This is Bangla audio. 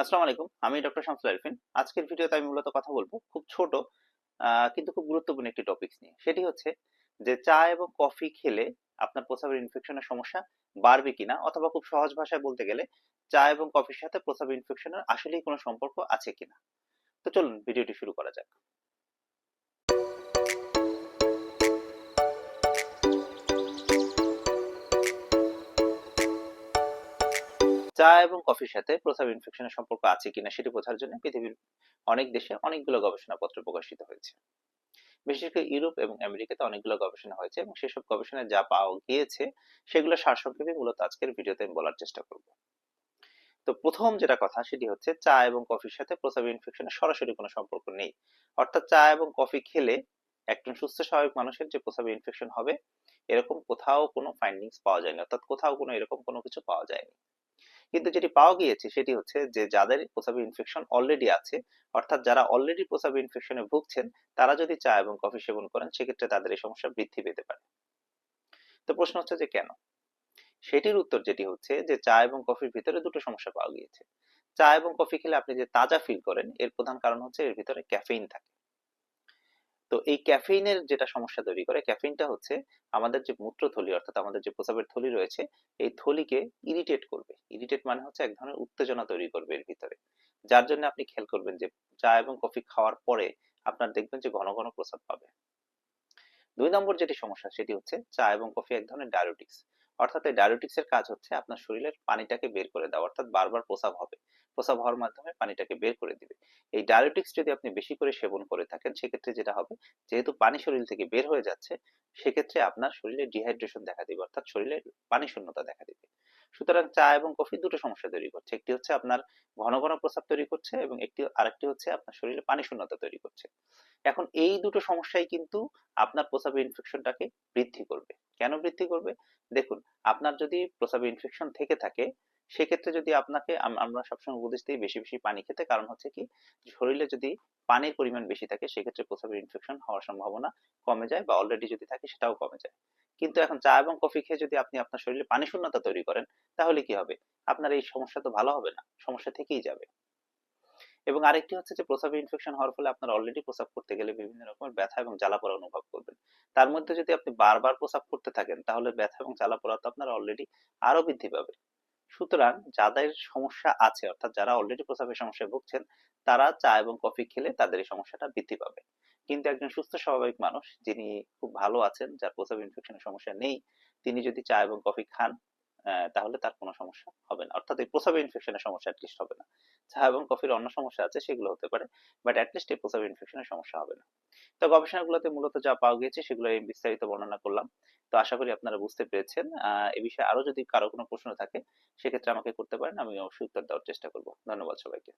আসসালামু আলাইকুম, আমি ডক্টর শামসুল আরফিন। আজকের ভিডিওতে আমি মূলত কথা বলব খুব ছোট কিন্তু খুব গুরুত্বপূর্ণ একটি টপিকস নিয়ে। সেটি হচ্ছে যে চা এবং কফি খেলে আপনার প্রস্রাবের ইনফেকশনের সমস্যা বাড়বে কিনা, অথবা খুব সহজ ভাষায় বলতে গেলে চা এবং কফির সাথে প্রস্রাবের ইনফেকশনের আসলেই কোনো সম্পর্ক আছে কিনা। তো চলুন, ভিডিওটি শুরু করা যাক। চা এবং কফির সাথে প্রস্রাব ইনফেকশনের সম্পর্ক আছে কিনা সেটি বোঝার জন্য পৃথিবীর অনেক দেশে অনেকগুলো গবেষণাপত্র প্রকাশিত হয়েছে। বিশেষ করে ইউরোপ এবং আমেরিকাতে অনেকগুলো গবেষণা হয়েছে এবং সেসব গবেষণায় যা পাওয়া গিয়েছে সেগুলো সারসংক্ষেপে মূলত আজকের ভিডিওতে আমি বলার চেষ্টা করব। তো প্রথম যেটা কথা সেটি হচ্ছে চা এবং কফির সাথে প্রস্রাব ইনফেকশনের সরাসরি কোনো সম্পর্ক নেই। অর্থাৎ চা এবং কফি খেলে একজন সুস্থ স্বাভাবিক মানুষের যে প্রস্রাবে ইনফেকশন হবে, এরকম কোথাও কোনো ফাইন্ডিংস পাওয়া যায়নি। অর্থাৎ কোথাও কোনো এরকম কোনো কিছু পাওয়া যায়নি। কিন্তু যেটি পাওয়া গিয়েছে সেটি হচ্ছে যে যাদের প্রস্রাবে ইনফেকশন অলরেডি আছে, অর্থাৎ যারা অলরেডি প্রস্রাবে ইনফেকশনে ভুগছেন, তারা যদি চা এবং কফি সেবন করেন, সেক্ষেত্রে তাদের এই সমস্যা বৃদ্ধি পেতে পারে। তো প্রশ্ন হচ্ছে যে কেন? সেটির উত্তর যেটি হচ্ছে যে চা এবং কফির ভিতরে দুটো সমস্যা পাওয়া গিয়েছে। চা এবং কফি খেলে আপনি যে তাজা ফিল করেন, এর প্রধান কারণ হচ্ছে এর ভিতরে ক্যাফেইন থাকে। তো এই ক্যাফেইনের যেটা সমস্যা তৈরি করে, ক্যাফেইনটা হচ্ছে আমাদের যে মূত্রথলি অর্থাৎ আমাদের যে প্রস্রাবের থলি রয়েছে, এই থলিকে ইরিটেট করবে। ইরিটেট মানে হচ্ছে এক ধরনের উত্তেজনা তৈরি করবে এর ভিতরে। যার জন্য আপনি খেয়াল করবেন যে চা এবং কফি খাওয়ার পরে আপনার দেখবেন যে ঘন ঘন প্রস্রাব পাবে। দুই নম্বর যেটি সমস্যা, সেটি হচ্ছে চা এবং কফি এক ধরনের ডায়োটিক্স অর্থাৎ এই ডায়োটিক্স এর কাজ হচ্ছে আপনার শরীরের পানিটাকে বের করে দেওয়া, অর্থাৎ বারবার প্রসাব হবে। প্রসাব হওয়ার মাধ্যমে পানিটাকে বের করে দিবে। এই ডায়োটিক্স যদি আপনি বেশি করে সেবন করে থাকেন, সেক্ষেত্রে যেটা হবে, যেহেতু পানি শরীর থেকে বের হয়ে যাচ্ছে, সেক্ষেত্রে আপনার শরীরে ডিহাইড্রেশন দেখা দিবে, অর্থাৎ শরীরে পানি শূন্যতা দেখা দিবে। সুতরাং চা এবং কফি দুটো সমস্যা তৈরি করছে। একটি হচ্ছে আপনার ঘন ঘন প্রস্রাব তৈরি করছে এবং একটি, আরেকটি হচ্ছে আপনার শরীরে পানি শূন্যতা তৈরি করছে। এখন এই দুটো সমস্যাই কিন্তু আপনার প্রস্রাবের ইনফেকশনটাকে বৃদ্ধি করবে। কেন বৃদ্ধি করবে? দেখুন, আপনার যদি প্রস্রাবে ইনফেকশন থেকে থাকে, সেক্ষেত্রে যদি আপনাকে আমরা সবসময় উপদেশ দিই বেশি বেশি পানি খেতে, কারণ হচ্ছে কি, শরীরে যদি পানির পরিমাণ বেশি থাকে, সেক্ষেত্রে প্রস্রাবের ইনফেকশন হওয়ার সম্ভাবনা কমে যায় বা অলরেডি যদি থাকে সেটাও কমে যায়। কিন্তু এখন চা এবং কফি খেয়ে যদি আপনি আপনার শরীরে পানি শূন্যতা তৈরি করেন, তাহলে কি হবে? আপনার এই সমস্যা তো ভালো হবে না, সমস্যা থেকেই যাবে। এবং আরেকটি হচ্ছে যে প্রস্রাবে ইনফেকশন হওয়ার ফলে আপনার অলরেডি প্রস্রাব করতে গেলে বিভিন্ন রকমের ব্যথা এবং জ্বালা পোড়া অনুভব করবেন। তার মধ্যে যদি আপনি বারবার প্রস্রাব করতে থাকেন, তাহলে ব্যথা এবং জ্বালা পোড়া তো আপনার অলরেডি আরও বৃদ্ধি পাবে। সুতরাং যাদের সমস্যা আছে, অর্থাৎ যারা অলরেডি প্রস্রাবের সমস্যায় ভুগছেন, তারা চা এবং কফি খেলে তাদের এই সমস্যাটা বৃদ্ধি পাবে। কিন্তু একজন সুস্থ, স্বাভাবিক মানুষ যিনি খুব ভালো আছেন, যার প্রস্রাব ইনফেকশনের সমস্যা নেই, তিনি যদি চা এবং কফি খান তাহলে তার কোনো সমস্যা হবে না। অর্থাৎ এই প্রস্রাব ইনফেকশনের সমস্যা অ্যাটলিস্ট হবে না। চা এবং কফির অন্য সমস্যা আছে, সেগুলো হতে পারে। বাট অ্যাটলিস্ট এই প্রস্রাব ইনফেকশনের সমস্যা হবে না। তো গবেষণাগুলোতে মূলত যা পাওয়া গিয়েছে, সেগুলো আমি বিস্তারিত বর্ণনা করলাম। তো আশা করি আপনারা বুঝতে পেরেছেন। এ বিষয়ে আরও যদি কারও কোনো প্রশ্ন থাকে, সেক্ষেত্রে আমাকে করতে পারেন, আমি অবশ্যই উত্তর দেওয়ার চেষ্টা করব। ধন্যবাদ সবাইকে।